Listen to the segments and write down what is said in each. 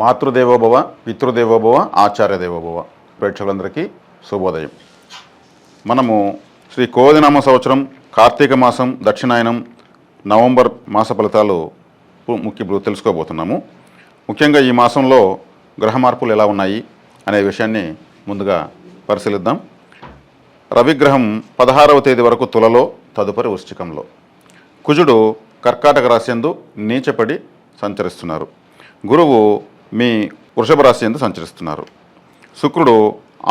మాతృదేవోభవ పితృదేవోభవ ఆచార్య దేవోభవ ప్రేక్షకులందరికీ శుభోదయం. మనము శ్రీ కోదినామ సంవత్సరం కార్తీక మాసం దక్షిణాయనం నవంబర్ మాస ఫలితాలు ముఖ్య తెలుసుకోబోతున్నాము. ముఖ్యంగా ఈ మాసంలో గ్రహ మార్పులు ఎలా ఉన్నాయి అనే విషయాన్ని ముందుగా పరిశీలిద్దాం. రవిగ్రహం పదహారవ తేదీ వరకు తులలో తదుపరి వృశ్చికంలో. కుజుడు కర్కాటక రాశియందు నీచపడి సంచరిస్తున్నారు. గురువు మీ వృషభ రాశి ఎందు సంచరిస్తున్నారు. శుక్రుడు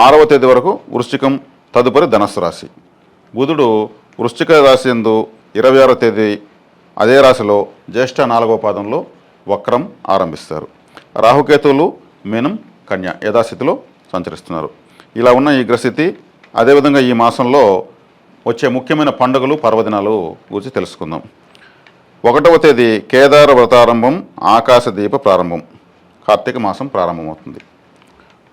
ఆరవ తేదీ వరకు వృశ్చికం తదుపరి ధనస్సు రాశి. బుధుడు వృశ్చిక రాశి ఎందు ఇరవై ఆరవ తేదీ అదే రాశిలో జ్యేష్ఠ నాలుగవ పాదంలో వక్రం ఆరంభిస్తారు. రాహుకేతువులు మీనం కన్య యథాస్థితిలో సంచరిస్తున్నారు. ఇలా ఉన్న ఈ గ్రస్థితి అదేవిధంగా ఈ మాసంలో వచ్చే ముఖ్యమైన పండుగలు పర్వదినాలు గురించి తెలుసుకుందాం. ఒకటవ తేదీ కేదార వ్రతారంభం ఆకాశ దీప ప్రారంభం. కార్తీక మాసం ప్రారంభమవుతుంది.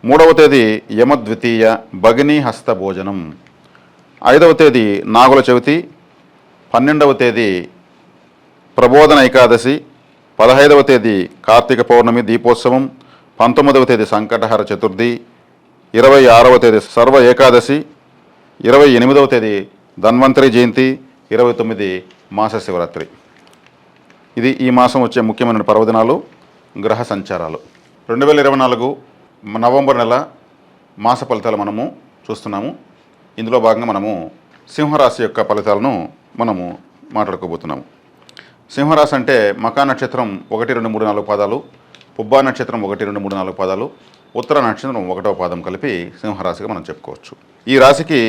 మూడవ తేదీ యమద్వితీయ భగినీ హస్త భోజనం. ఐదవ తేదీ నాగుల చవితి. పన్నెండవ తేదీ ప్రబోధన ఏకాదశి. పదహైదవ తేదీ కార్తీక పౌర్ణమి దీపోత్సవం. పంతొమ్మిదవ తేదీ సంకటహర చతుర్థి. ఇరవై ఆరవ తేదీ సర్వ ఏకాదశి. ఇరవై ఎనిమిదవ తేదీ ధన్వంతరి జయంతి. ఇరవై తొమ్మిది మాస శివరాత్రి. ఇది ఈ మాసం వచ్చే ముఖ్యమైన పర్వదినాలు. గ్రహ సంచారాలు. రెండు వేల ఇరవై నాలుగు నవంబర్ నెల మాస ఫలితాలు మనము చూస్తున్నాము. ఇందులో భాగంగా మనము సింహరాశి యొక్క ఫలితాలను మనము మాట్లాడుకోబోతున్నాము. సింహరాశి అంటే మకా నక్షత్రం ఒకటి రెండు మూడు నాలుగు పాదాలు పుబ్బా నక్షత్రం ఒకటి రెండు మూడు నాలుగు పాదాలు ఉత్తర నక్షత్రం ఒకటవ పాదం కలిపి సింహరాశిగా మనం చెప్పుకోవచ్చు. ఈ రాశికి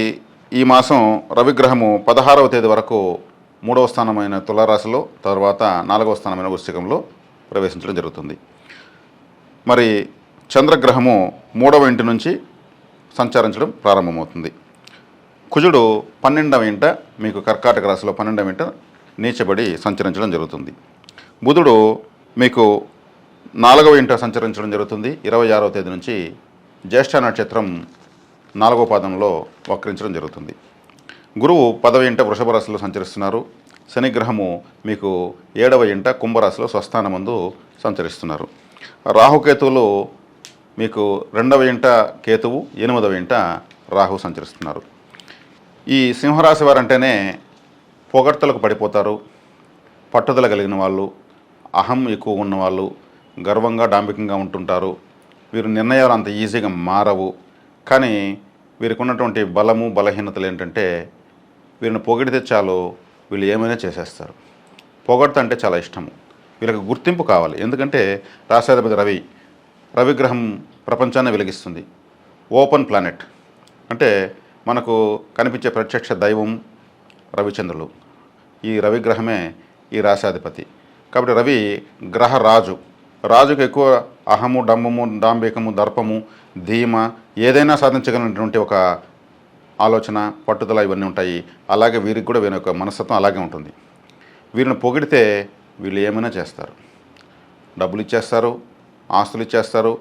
ఈ మాసం రవిగ్రహము పదహారవ తేదీ వరకు మూడవ స్థానమైన తులారాశిలో తర్వాత నాలుగవ స్థానమైన వృశ్చికంలో ప్రవేశించడం జరుగుతుంది. మరి చంద్రగ్రహము మూడవ ఇంటి నుంచి సంచరించడం ప్రారంభమవుతుంది. కుజుడు పన్నెండవ ఇంట మీకు కర్కాటక రాశిలో పన్నెండవ ఇంట నీచబడి సంచరించడం జరుగుతుంది. బుధుడు మీకు నాలుగవ ఇంట సంచరించడం జరుగుతుంది. ఇరవై ఆరవ తేదీ నుంచి జ్యేష్ఠ నక్షత్రం నాలుగవ పాదంలో వక్రించడం జరుగుతుంది. గురువు పదవ ఇంట వృషభ రాశిలో సంచరిస్తున్నారు. శనిగ్రహము మీకు ఏడవ ఇంట కుంభరాశిలో స్వస్థానమందు సంచరిస్తున్నారు. రాహుకేతువులు మీకు రెండవ ఇంట కేతువు ఎనిమిదవ ఇంట రాహు సంచరిస్తున్నారు. ఈ సింహరాశి వారంటేనే పొగడ్తలకు పడిపోతారు పట్టుదల కలిగిన వాళ్ళు అహం ఎక్కువ ఉన్నవాళ్ళు గర్వంగా డాంబికంగా ఉంటుంటారు. వీరు నిర్ణయాలు అంత ఈజీగా మారవు. కానీ వీరికి ఉన్నటువంటి బలము బలహీనతలు ఏంటంటే వీరిని పొగిడితే చాలు వీళ్ళు ఏమైనా చేసేస్తారు. పొగడ్త అంటే చాలా ఇష్టము. వీళ్ళకి గుర్తింపు కావాలి. ఎందుకంటే రాశాధిపతి రవి రవిగ్రహం ప్రపంచాన్ని వెలిగిస్తుంది. Open planet. అంటే మనకు కనిపించే ప్రత్యక్ష దైవం రవిచంద్రులు. ఈ రవిగ్రహమే ఈ రాశాధిపతి కాబట్టి రవి గ్రహ రాజు. రాజుకు ఎక్కువ అహము డంబము డాంబికము దర్పము ధీమ ఏదైనా సాధించగలిగినటువంటి ఒక ఆలోచన పట్టుదల ఇవన్నీ ఉంటాయి. అలాగే వీరికి కూడా వీరి యొక్క మనస్తత్వం అలాగే ఉంటుంది. వీరిని పొగిడితే వీళ్ళు ఏమైనా చేస్తారు. డబ్బులు ఇచ్చేస్తారు ఆస్తులు ఇచ్చేస్తారు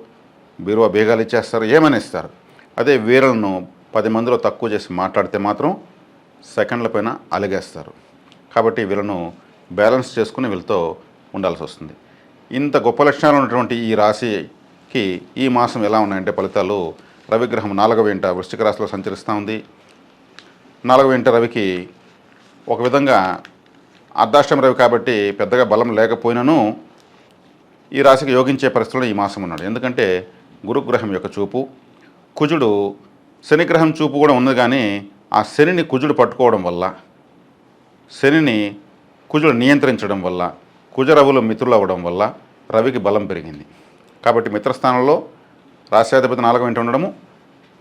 బీరువా బేగాలు ఇచ్చేస్తారు ఏమైనా ఇస్తారు. అదే వీరులను పది మందిలో తక్కువ చేసి మాట్లాడితే మాత్రం సెకండ్ల పైన అలిగేస్తారు. కాబట్టి వీళ్ళను బ్యాలెన్స్ చేసుకుని వీళ్ళతో ఉండాల్సి వస్తుంది. ఇంత గొప్ప లక్షణాలు ఉన్నటువంటి ఈ రాశికి ఈ మాసం ఎలా ఉన్నాయంటే ఫలితాలు రవిగ్రహం నాలుగవ ఇంట వృశ్చిక రాశిలో సంచరిస్తూ ఉంది. నాలుగవ ఇంట రవికి ఒక విధంగా అర్ధాష్టమ రవి కాబట్టి పెద్దగా బలం లేకపోయినను ఈ రాశికి యోగించే పరిస్థితుల్లో ఈ మాసం ఉన్నాడు. ఎందుకంటే గురుగ్రహం యొక్క చూపు కుజుడు శనిగ్రహం చూపు కూడా ఉంది కానీ ఆ శనిని కుజుడు పట్టుకోవడం వల్ల శనిని కుజుడు నియంత్రించడం వల్ల కుజరవులు మిత్రులు అవ్వడం వల్ల రవికి బలం పెరిగింది. కాబట్టి మిత్రస్థానంలో రాష్ట్రాధిపతి నాలుగవ ఇంట ఉండడము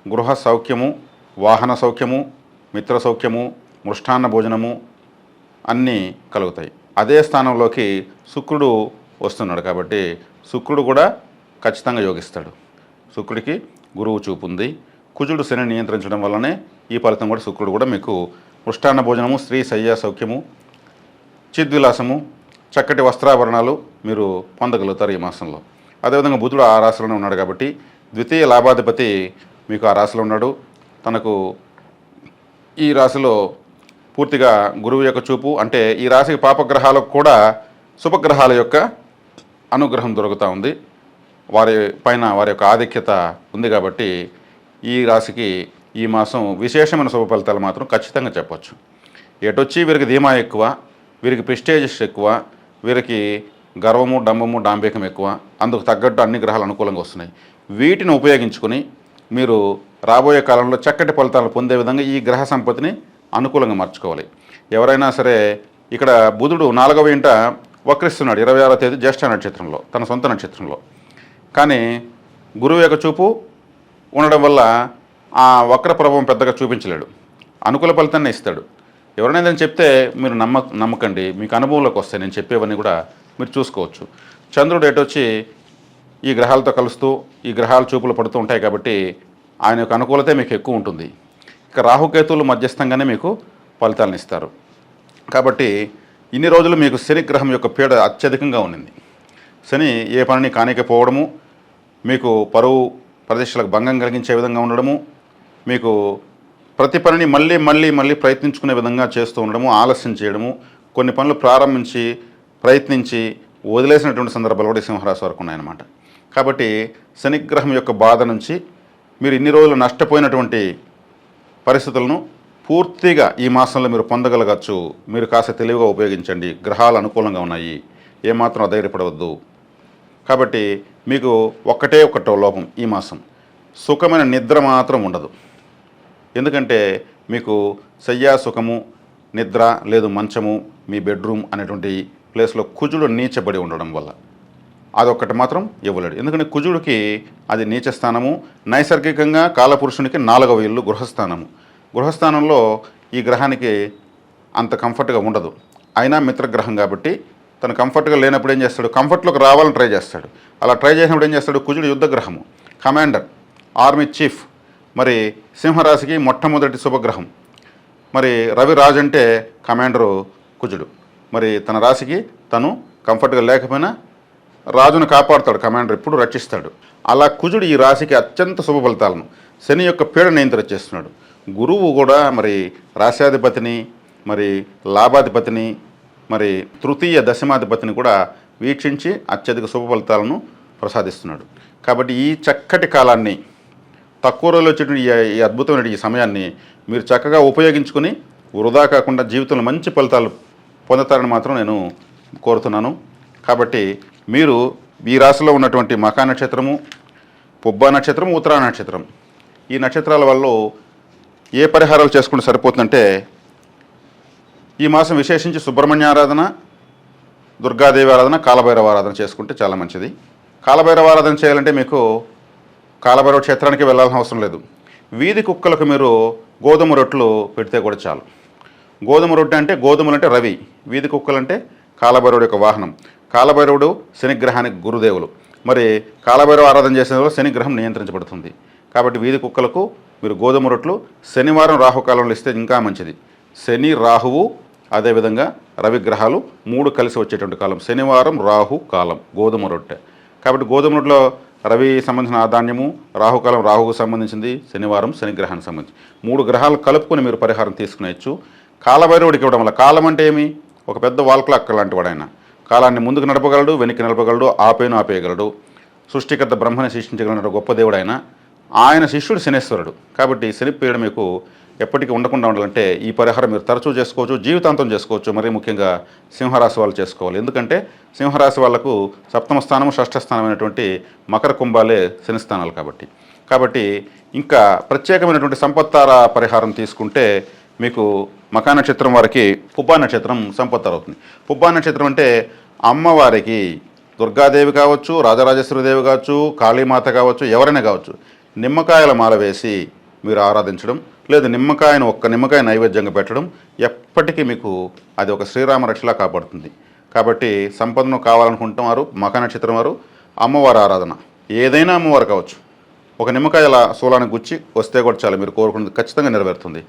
గృహ సౌఖ్యము వాహన సౌఖ్యము మిత్ర సౌఖ్యము మృష్టాన్న భోజనము అన్నీ కలుగుతాయి. అదే స్థానంలోకి శుక్రుడు వస్తున్నాడు కాబట్టి శుక్రుడు కూడా ఖచ్చితంగా యోగిస్తాడు. శుక్రుడికి గురువు చూపు ఉంది. కుజుడు శని నియంత్రించడం వల్లనే ఈ ఫలితం కూడా శుక్రుడు కూడా మీకు మృష్టాన్న భోజనము స్త్రీ శయ్య సౌఖ్యము చిద్విలాసము చక్కటి వస్త్రాభరణాలు మీరు పొందగలుగుతారు ఈ మాసంలో. అదేవిధంగా బుధుడు ఆ రాశిలోనే ఉన్నాడు కాబట్టి ద్వితీయ లాభాధిపతి మీకు ఆ రాశిలో ఉన్నాడు. తనకు ఈ రాశిలో పూర్తిగా గురువు యొక్క చూపు అంటే ఈ రాశికి పాపగ్రహాలకు కూడా శుభగ్రహాల యొక్క అనుగ్రహం దొరుకుతూ ఉంది. వారి పైన వారి యొక్క ఆధిక్యత ఉంది కాబట్టి ఈ రాశికి ఈ మాసం విశేషమైన శుభ ఫలితాలు మాత్రం ఖచ్చితంగా చెప్పొచ్చు. ఎటొచ్చి వీరికి ధీమా ఎక్కువ వీరికి ప్రిస్టేజెస్ ఎక్కువ వీరికి గర్వము డంబము డాంబికం ఎక్కువ అందుకు తగ్గట్టు అన్ని గ్రహాలు అనుకూలంగా వస్తున్నాయి. వీటిని ఉపయోగించుకొని మీరు రాబోయే కాలంలో చక్కటి ఫలితాలు పొందే విధంగా ఈ గ్రహ సంపత్తిని అనుకూలంగా మార్చుకోవాలి. ఎవరైనా సరే ఇక్కడ బుధుడు నాలుగవ ఇంట వక్రిస్తున్నాడు ఇరవై ఆరో తేదీ జ్యేష్ఠ నక్షత్రంలో తన సొంత నక్షత్రంలో. కానీ గురువు యొక్క చూపు ఉండడం వల్ల ఆ వక్ర ప్రభావం పెద్దగా చూపించలేడు. అనుకూల ఫలితాన్ని ఇస్తాడు. ఎవరైనా చెప్తే మీరు నమ్మ నమ్మకండి మీకు అనుభవంలోకి వస్తాయి. నేను చెప్పేవన్నీ కూడా మీరు చూసుకోవచ్చు. చంద్రుడు ఎటొచ్చి ఈ గ్రహాలతో కలుస్తూ ఈ గ్రహాల చూపులు పడుతూ ఉంటాయి కాబట్టి ఆయన యొక్క అనుకూలత మీకు ఎక్కువ ఉంటుంది. ఇక రాహుకేతువులు మధ్యస్థంగానే మీకు ఫలితాలను ఇస్తారు. కాబట్టి ఇన్ని రోజులు మీకు శని గ్రహం యొక్క పీడ అత్యధికంగా ఉన్నింది. శని ఏ పనిని కానికపోవడము మీకు పరువు ప్రదేశాలకు భంగం కలిగించే విధంగా ఉండడము మీకు ప్రతి పనిని మళ్ళీ మళ్ళీ మళ్ళీ ప్రయత్నించుకునే విధంగా చేస్తూ ఉండడము ఆలస్యం చేయడము కొన్ని పనులు ప్రారంభించి ప్రయత్నించి వదిలేసినటువంటి సందర్భాలు కూడా సింహరాశి వరకు ఉన్నాయన్నమాట. కాబట్టి శనిగ్రహం యొక్క బాధ నుంచి మీరు ఇన్ని రోజులు నష్టపోయినటువంటి పరిస్థితులను పూర్తిగా ఈ మాసంలో మీరు పొందగలగచ్చు. మీరు కాస్త తెలివిగా ఉపయోగించండి. గ్రహాలు అనుకూలంగా ఉన్నాయి. ఏమాత్రం అధైర్యపడవద్దు. కాబట్టి మీకు ఒక్కటే ఒక్కటో లోపం ఈ మాసం. సుఖమైన నిద్ర మాత్రం ఉండదు. ఎందుకంటే మీకు శయ్యా సుఖము నిద్ర లేదు మంచము మీ బెడ్రూమ్ అనేటువంటి ప్లేస్లో కుజుడు నీచబడి ఉండడం వల్ల. అదొక్కటి మాత్రం ఇవ్వలేడు. ఎందుకంటే కుజుడికి అది నీచస్థానము నైసర్గికంగా కాలపురుషునికి నాలుగవ ఇల్లు గృహస్థానము. గృహస్థానంలో ఈ గ్రహానికి అంత కంఫర్ట్గా ఉండదు. అయినా మిత్రగ్రహం కాబట్టి తను కంఫర్ట్గా లేనప్పుడు ఏం చేస్తాడు? కంఫర్ట్లోకి రావాలని ట్రై చేస్తాడు. అలా ట్రై చేసినప్పుడు ఏం చేస్తాడు? కుజుడు యుద్ధగ్రహము కమాండర్ ఆర్మీ చీఫ్ మరి సింహరాశికి మొట్టమొదటి శుభగ్రహం. మరి రవి రాజు అంటే కమాండరు కుజుడు. మరి తన రాశికి తను కంఫర్ట్గా లేకపోయినా రాజును కాపాడుతాడు కమాండర్ ఎప్పుడు రక్షిస్తాడు. అలా కుజుడు ఈ రాశికి అత్యంత శుభ ఫలితాలను శని యొక్క పీడ నియంత్రణ చేస్తున్నాడు. గురువు కూడా మరి రాశాధిపతిని మరి లాభాధిపతిని మరి తృతీయ దశమాధిపతిని కూడా వీక్షించి అత్యధిక శుభ ఫలితాలను ప్రసాదిస్తున్నాడు. కాబట్టి ఈ చక్కటి కాలాన్ని తక్కువ రోజులు వచ్చేటువంటి ఈ- అద్భుతమైన ఈ సమయాన్ని మీరు చక్కగా ఉపయోగించుకుని వృధా కాకుండా జీవితంలో మంచి ఫలితాలు పొందుతారని మాత్రం నేను కోరుతున్నాను. కాబట్టి మీరు ఈ రాశిలో ఉన్నటువంటి మకా నక్షత్రము పుబ్బా నక్షత్రం ఉత్తరా నక్షత్రం. ఈ నక్షత్రాల వల్ల ఏ పరిహారాలు చేసుకుంటే సరిపోతుందంటే ఈ మాసం విశేషించి సుబ్రహ్మణ్య ఆరాధన దుర్గాదేవి ఆరాధన కాలభైరవ ఆరాధన చేసుకుంటే చాలా మంచిది. కాలభైరవ ఆరాధన చేయాలంటే మీకు కాలభైరవ క్షేత్రానికి వెళ్ళాల్సిన అవసరం లేదు. వీధి కుక్కలకు మీరు గోధుమ రొట్టెలు పెడితే కూడా చాలు. గోధుమ రొట్టె అంటే గోధుమలు అంటే రవి వీధి కుక్కలు అంటే కాలభైరవుడు యొక్క వాహనం. కాలభైరవుడు శనిగ్రహానికి గురుదేవులు. మరి కాలభైరవ ఆరాధన చేసిన శనిగ్రహం నియంత్రించబడుతుంది. కాబట్టి వీధి కుక్కలకు మీరు గోధుమ రొట్లు శనివారం రాహుకాలంలో ఇస్తే ఇంకా మంచిది. శని రాహువు అదేవిధంగా రవి గ్రహాలు మూడు కలిసి వచ్చేటువంటి కాలం. శనివారం రాహు కాలం గోధుమ రొట్టె. కాబట్టి గోధుమ రొట్టెలో రవి సంబంధించిన ఆధాన్యము రాహుకాలం రాహుకు సంబంధించింది శనివారం శనిగ్రహానికి సంబంధించి. మూడు గ్రహాలు కలుపుకొని మీరు పరిహారం తీసుకునేయచ్చు. కాలభైరవుడికి ఇవ్వడం వల్ల కాలం అంటే ఏమి? ఒక పెద్ద వాల్ క్లాక్ లాంటి వాడు ఆయన కాలాన్ని ముందుకు నడపగలడు వెనక్కి నడపగలడు ఆపేను ఆపేయగలడు. సృష్టికర్త బ్రహ్మని సృష్టించగలిగిన గొప్ప దేవుడు ఆయన ఆయన శిష్యుడు శనేశ్వరుడు. కాబట్టి శని మీకు ఎప్పటికీ ఉండకుండా ఉండాలంటే ఈ పరిహారం మీరు తరచూ చేసుకోవచ్చు జీవితాంతం చేసుకోవచ్చు మరీ ముఖ్యంగా సింహరాశి వాళ్ళు చేసుకోవాలి. ఎందుకంటే సింహరాశి వాళ్ళకు సప్తమ స్థానం షష్ఠ స్థానమైనటువంటి మకర కుంభాలే శని స్థానాలు కాబట్టి. కాబట్టి ఇంకా ప్రత్యేకమైనటువంటి సంపత్తార పరిహారం తీసుకుంటే మీకు మకా నక్షత్రం వారికి పుబ్బా నక్షత్రం సంపత్తార అవుతుంది. పుబ్బా నక్షత్రం అంటే అమ్మవారికి దుర్గాదేవి కావచ్చు రాజరాజేశ్వరిదేవి కావచ్చు కాళీమాత కావచ్చు ఎవరైనా కావచ్చు నిమ్మకాయల మాల వేసి మీరు ఆరాధించడం లేదు నిమ్మకాయను ఒక్క నిమ్మకాయ నైవేద్యంగా పెట్టడం ఎప్పటికీ మీకు అది ఒక శ్రీరామ రక్షలా కాపాడుతుంది. కాబట్టి సంపదను కావాలనుకుంటున్నారు మఖ నక్షత్రం వారు అమ్మవారి ఆరాధన. ఏదైనా అమ్మవారు కావచ్చు. ఒక నిమ్మకాయల అలా శూలానికి గుచ్చి వస్తే కూడా చాలు మీరు కోరుకున్నది ఖచ్చితంగా నెరవేరుతుంది.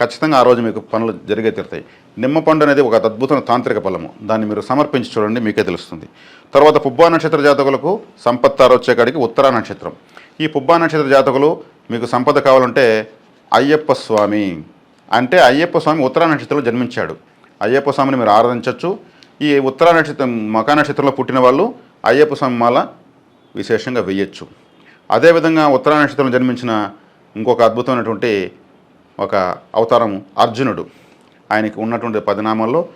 ఖచ్చితంగా ఆ రోజు మీకు పనులు జరిగే తీరుతాయి. నిమ్మ పండు అనేది ఒక అద్భుతమైన తాంత్రిక ఫలము. దాన్ని మీరు సమర్పించి చూడండి మీకే తెలుస్తుంది. తర్వాత పుబ్బా నక్షత్ర జాతకులకు సంపత్తారు వచ్చే కాడికి ఉత్తరా నక్షత్రం. ఈ పుబ్బా నక్షత్ర జాతకులు మీకు సంపద కావాలంటే అయ్యప్ప స్వామి. అంటే అయ్యప్ప స్వామి ఉత్తరా నక్షత్రంలో జన్మించాడు. అయ్యప్ప స్వామిని మీరు ఆరాధించవచ్చు. ఈ ఉత్తరా నక్షత్రం మకా నక్షత్రంలో పుట్టిన వాళ్ళు అయ్యప్ప స్వామి మాల విశేషంగా వెయ్యొచ్చు అదేవిధంగా ఉత్తరా నక్షత్రంలో జన్మించిన ఇంకొక అద్భుతమైనటువంటి ఒక అవతారం అర్జునుడు. ఆయనకి ఉన్నటువంటి పదినామాల్లో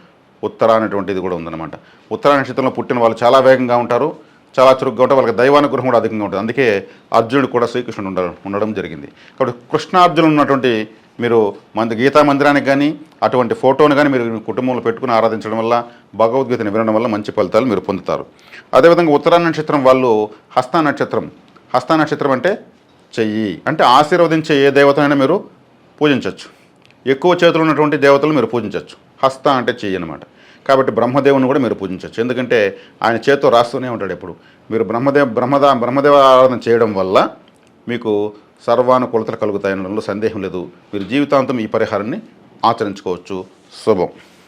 ఉత్తర అనేటువంటిది కూడా ఉందన్నమాట. ఉత్తర నక్షత్రంలో పుట్టిన వాళ్ళు చాలా వేగంగా ఉంటారు చాలా చురుగ్గా ఉంటారు వాళ్ళకి దైవానుగ్రహం కూడా అధికంగా ఉంటుంది. అందుకే అర్జునుడు కూడా శ్రీకృష్ణుడు ఉండడం ఉండడం జరిగింది. కాబట్టి కృష్ణార్జునుడు ఉన్నటువంటి మీరు మంది గీతా మందిరానికి కానీ అటువంటి ఫోటోని కానీ మీరు కుటుంబంలో పెట్టుకుని ఆరాధించడం వల్ల భగవద్గీతని వినడం వల్ల మంచి ఫలితాలు మీరు పొందుతారు. అదేవిధంగా ఉత్తరా నక్షత్రం వాళ్ళు హస్త నక్షత్రం. హస్త నక్షత్రం అంటే చెయ్యి. అంటే ఆశీర్వదించే ఏ దేవతనైనా మీరు పూజించవచ్చు ఎక్కువ చేతులు ఉన్నటువంటి దేవతలు మీరు పూజించవచ్చు హస్త అంటే చెయ్యి అనమాట కాబట్టి బ్రహ్మదేవుని కూడా మీరు పూజించవచ్చు ఎందుకంటే ఆయన చేతితో రాస్తూనే ఉంటాడు ఎప్పుడు. మీరు బ్రహ్మదేవ బ్రహ్మద బ్రహ్మదేవ ఆరాధన చేయడం వల్ల మీకు సర్వానుకూలతలు కలుగుతాయనడంలో సందేహం లేదు. మీరు జీవితాంతం ఈ పరిహారాన్ని ఆచరించుకోవచ్చు. శుభం.